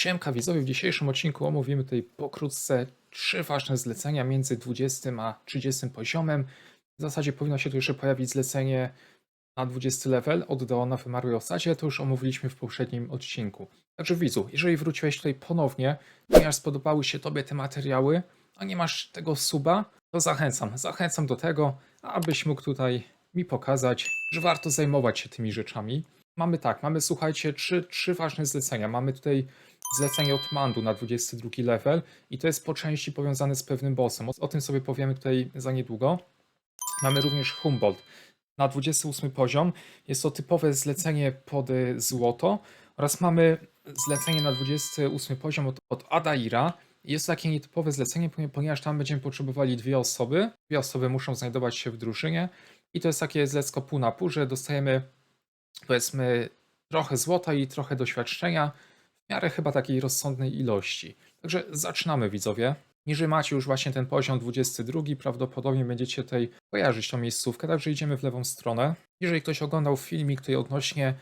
Siemka widzowie, w dzisiejszym odcinku omówimy tutaj pokrótce trzy ważne zlecenia między 20 a 30 poziomem. W zasadzie powinno się tu jeszcze pojawić zlecenie na 20 level od Deona Wymarłej Osadzie, to już omówiliśmy w poprzednim odcinku. Także widzu, jeżeli wróciłeś tutaj ponownie, ponieważ spodobały się Tobie te materiały, a nie masz tego suba, to zachęcam, zachęcam do tego, abyś mógł tutaj mi pokazać, że warto zajmować się tymi rzeczami. Mamy tak, mamy słuchajcie, trzy, trzy ważne zlecenia. Mamy tutaj zlecenie od Mandu na 22 level i to jest po części powiązane z pewnym bossem. O, tym sobie powiemy tutaj za niedługo. Mamy również Humboldt na 28 poziom. Jest to typowe zlecenie pod y, złoto oraz mamy zlecenie na 28 poziom od, od Adaira. Jest to takie nietypowe zlecenie, ponie- ponieważ tam będziemy potrzebowali dwie osoby. Dwie osoby muszą znajdować się w drużynie i to jest takie zlecko pół na pół, że dostajemy powiedzmy trochę złota i trochę doświadczenia w miarę chyba takiej rozsądnej ilości. Także zaczynamy widzowie. Jeżeli macie już właśnie ten poziom 22, prawdopodobnie będziecie tutaj kojarzyć tą miejscówkę, także idziemy w lewą stronę. Jeżeli ktoś oglądał filmik tutaj odnośnie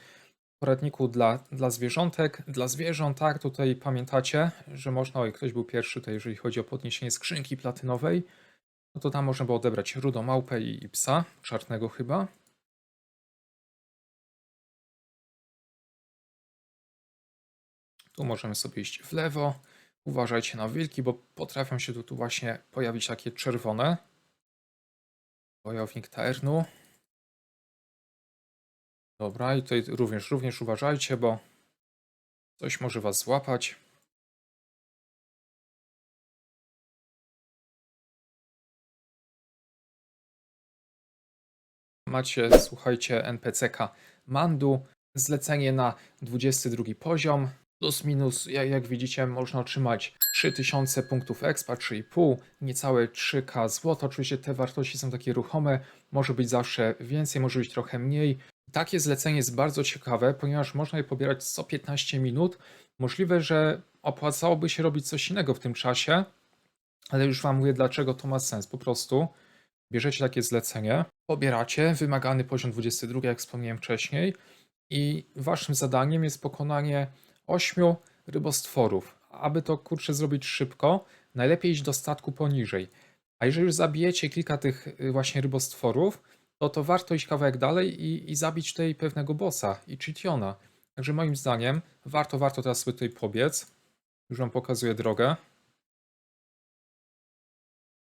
poradniku dla, dla zwierzątek, dla zwierząt, tak, tutaj pamiętacie, że można, oj, ktoś był pierwszy tutaj, jeżeli chodzi o podniesienie skrzynki platynowej, no to tam można było odebrać rudą małpę i, i psa, czarnego chyba. Tu możemy sobie iść w lewo. Uważajcie na wilki, bo potrafią się tu, tu właśnie pojawić takie czerwone. Wojownik Taernu. Dobra, i tutaj również, również uważajcie, bo coś może was złapać. Macie, słuchajcie, NPCK Mandu, zlecenie na 22 poziom. Plus minus, jak, jak widzicie, można otrzymać 3000 punktów expa, 3,5, niecałe 3k złota. Oczywiście te wartości są takie ruchome, może być zawsze więcej, może być trochę mniej. Takie zlecenie jest bardzo ciekawe, ponieważ można je pobierać co 15 minut. Możliwe, że opłacałoby się robić coś innego w tym czasie, ale już Wam mówię, dlaczego to ma sens. Po prostu bierzecie takie zlecenie, pobieracie wymagany poziom 22, jak wspomniałem wcześniej, i Waszym zadaniem jest pokonanie 8 rybostworów. Aby to kurczę zrobić szybko, najlepiej iść do statku poniżej. A jeżeli już zabijecie kilka tych y, właśnie rybostworów, to to warto iść kawałek dalej i, i zabić tutaj pewnego bossa i Chitiona. Także moim zdaniem warto, warto teraz sobie tutaj pobiec. Już wam pokazuję drogę.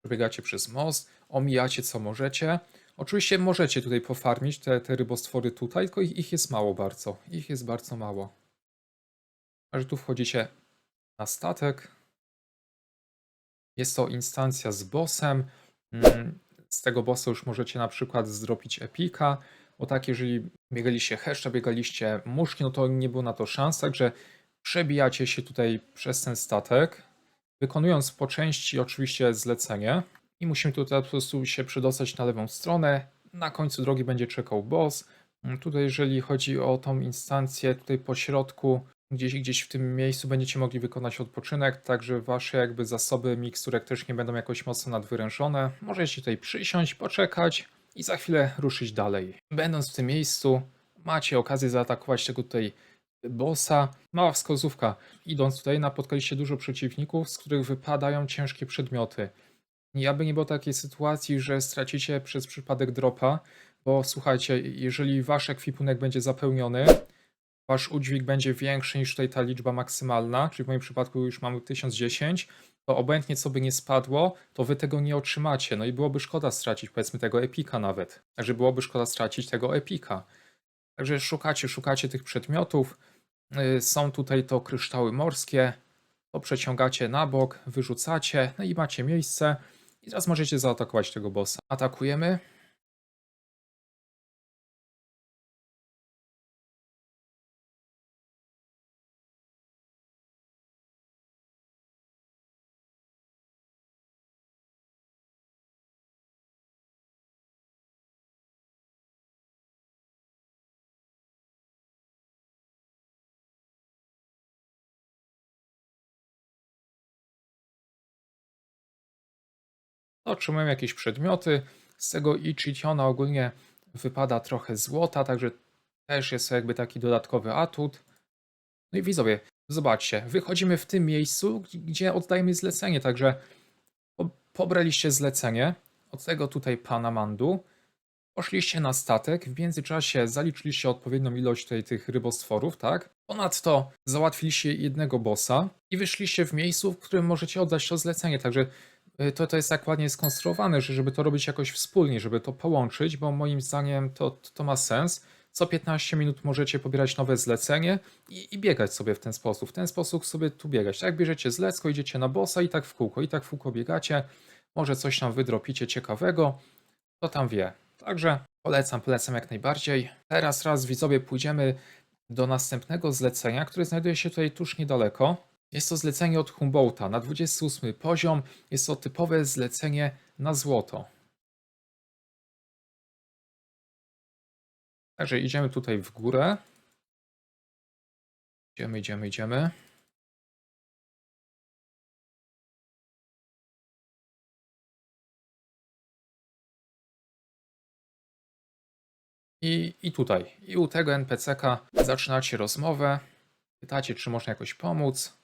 Przebiegacie przez most, omijacie co możecie. Oczywiście możecie tutaj pofarmić te, te rybostwory tutaj, tylko ich, ich jest mało bardzo. Ich jest bardzo mało. Że tu wchodzicie na statek. Jest to instancja z bossem. Mm, Z tego bossa już możecie na przykład zrobić epika, bo tak jeżeli biegaliście heszcza, biegaliście muszki, no to nie było na to szans, także przebijacie się tutaj przez ten statek, wykonując po części oczywiście zlecenie i musimy tutaj po prostu się przedostać na lewą stronę. Na końcu drogi będzie czekał boss. Mm, Tutaj jeżeli chodzi o tą instancję, tutaj po środku, gdzieś, gdzieś w tym miejscu będziecie mogli wykonać odpoczynek, także wasze jakby zasoby miksturek też nie będą jakoś mocno nadwyrężone. Możecie tutaj przysiąść, poczekać i za chwilę ruszyć dalej. Będąc w tym miejscu, macie okazję zaatakować tego tutaj bossa. Mała wskazówka. Idąc tutaj napotkaliście dużo przeciwników, z których wypadają ciężkie przedmioty. I aby nie było takiej sytuacji, że stracicie przez przypadek dropa, bo słuchajcie, jeżeli wasz ekwipunek będzie zapełniony, wasz udźwig będzie większy niż tutaj ta liczba maksymalna, czyli w moim przypadku już mamy 1010, to obojętnie co by nie spadło, to wy tego nie otrzymacie. No i byłoby szkoda stracić powiedzmy tego epika nawet. Także byłoby szkoda stracić tego epika. Także szukacie, szukacie tych przedmiotów. Yy, Są tutaj to kryształy morskie. To przeciągacie na bok, wyrzucacie, no i macie miejsce. I teraz możecie zaatakować tego bossa. Atakujemy. Otrzymujemy jakieś przedmioty. Z tego Ichitiona ogólnie wypada trochę złota, także też jest jakby taki dodatkowy atut. No i widzowie, Zobaczcie, wychodzimy w tym miejscu, gdzie oddajemy zlecenie, także po- pobraliście zlecenie od tego tutaj pana Mandu, poszliście na statek, w międzyczasie zaliczyliście odpowiednią ilość tutaj tych rybostworów, tak? Ponadto załatwiliście jednego bossa i wyszliście w miejscu, w którym możecie oddać to zlecenie, także to, to jest tak ładnie skonstruowane, że żeby to robić jakoś wspólnie, żeby to połączyć, bo moim zdaniem to, to ma sens. Co 15 minut możecie pobierać nowe zlecenie i, i biegać sobie w ten sposób. W ten sposób sobie tu biegać. Tak bierzecie zlecko, idziecie na bossa i tak w kółko, i tak w kółko biegacie. Może coś tam wydropicie ciekawego, to tam wie. Także polecam, polecam jak najbardziej. Teraz raz widzowie pójdziemy do następnego zlecenia, które znajduje się tutaj tuż niedaleko. Jest to zlecenie od Humboldta na 28 poziom. Jest to typowe zlecenie na złoto. Także idziemy tutaj w górę. Idziemy, idziemy, idziemy. I, I tutaj, i u tego NPC-ka zaczynacie rozmowę. Pytacie, czy można jakoś pomóc.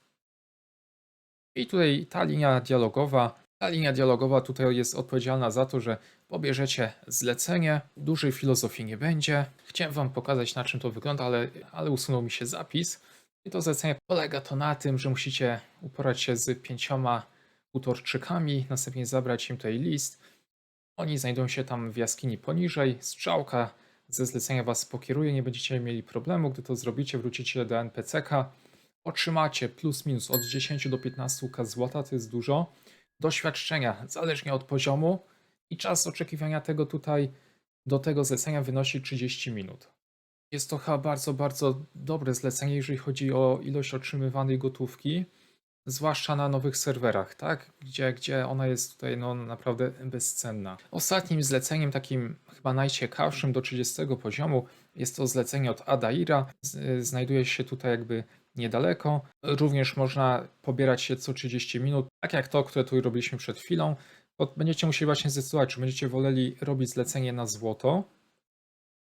I tutaj ta linia dialogowa, ta linia dialogowa tutaj jest odpowiedzialna za to, że pobierzecie zlecenie. Dużej filozofii nie będzie. Chciałem Wam pokazać, na czym to wygląda, ale, ale usunął mi się zapis. I to zlecenie polega to na tym, że musicie uporać się z pięcioma utorczykami, następnie zabrać im tutaj list. Oni znajdują się tam w jaskini poniżej. Strzałka ze zlecenia Was pokieruje, nie będziecie mieli problemu. Gdy to zrobicie, wrócicie do NPC-ka. Otrzymacie plus minus od 10 do 15 k złota, to jest dużo. Doświadczenia, zależnie od poziomu. I czas oczekiwania tego tutaj do tego zlecenia wynosi 30 minut. Jest to chyba bardzo, bardzo dobre zlecenie, jeżeli chodzi o ilość otrzymywanej gotówki, zwłaszcza na nowych serwerach, tak? Gdzie, gdzie ona jest tutaj no, naprawdę bezcenna. Ostatnim zleceniem, takim chyba najciekawszym do 30 poziomu, jest to zlecenie od Adaira. Z- Znajduje się tutaj jakby niedaleko. Również można pobierać się co 30 minut, tak jak to, które tu robiliśmy przed chwilą. Będziecie musieli właśnie zdecydować, czy będziecie woleli robić zlecenie na złoto,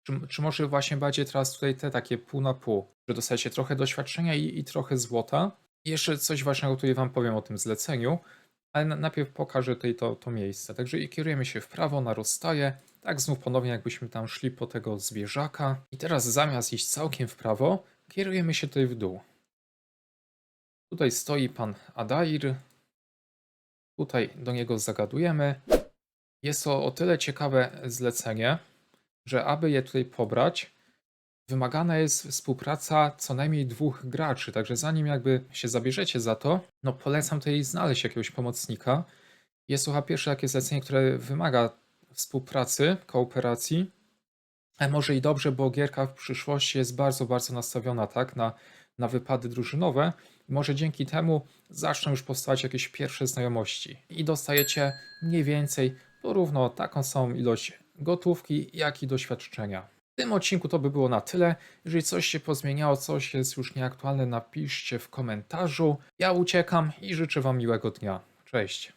czy, czy może właśnie bardziej teraz tutaj te takie pół na pół, że dostajecie trochę doświadczenia i, i trochę złota. I jeszcze coś ważnego tutaj Wam powiem o tym zleceniu, ale na, najpierw pokażę tutaj to, to miejsce. Także i kierujemy się w prawo na rozstaje, tak znów ponownie jakbyśmy tam szli po tego zwierzaka. I teraz zamiast iść całkiem w prawo, kierujemy się tutaj w dół. Tutaj stoi pan Adair. Tutaj do niego zagadujemy. Jest to o tyle ciekawe zlecenie, że aby je tutaj pobrać, wymagana jest współpraca co najmniej dwóch graczy. Także zanim jakby się zabierzecie za to, no polecam tutaj znaleźć jakiegoś pomocnika. Jest to chyba pierwsze takie zlecenie, które wymaga współpracy, kooperacji. Ale może i dobrze, bo gierka w przyszłości jest bardzo, bardzo nastawiona tak na, na wypady drużynowe. Może dzięki temu zaczną już powstawać jakieś pierwsze znajomości i dostajecie mniej więcej porówno taką samą ilość gotówki, jak i doświadczenia. W tym odcinku to by było na tyle. Jeżeli coś się pozmieniało, coś jest już nieaktualne, napiszcie w komentarzu. Ja uciekam i życzę Wam miłego dnia. Cześć.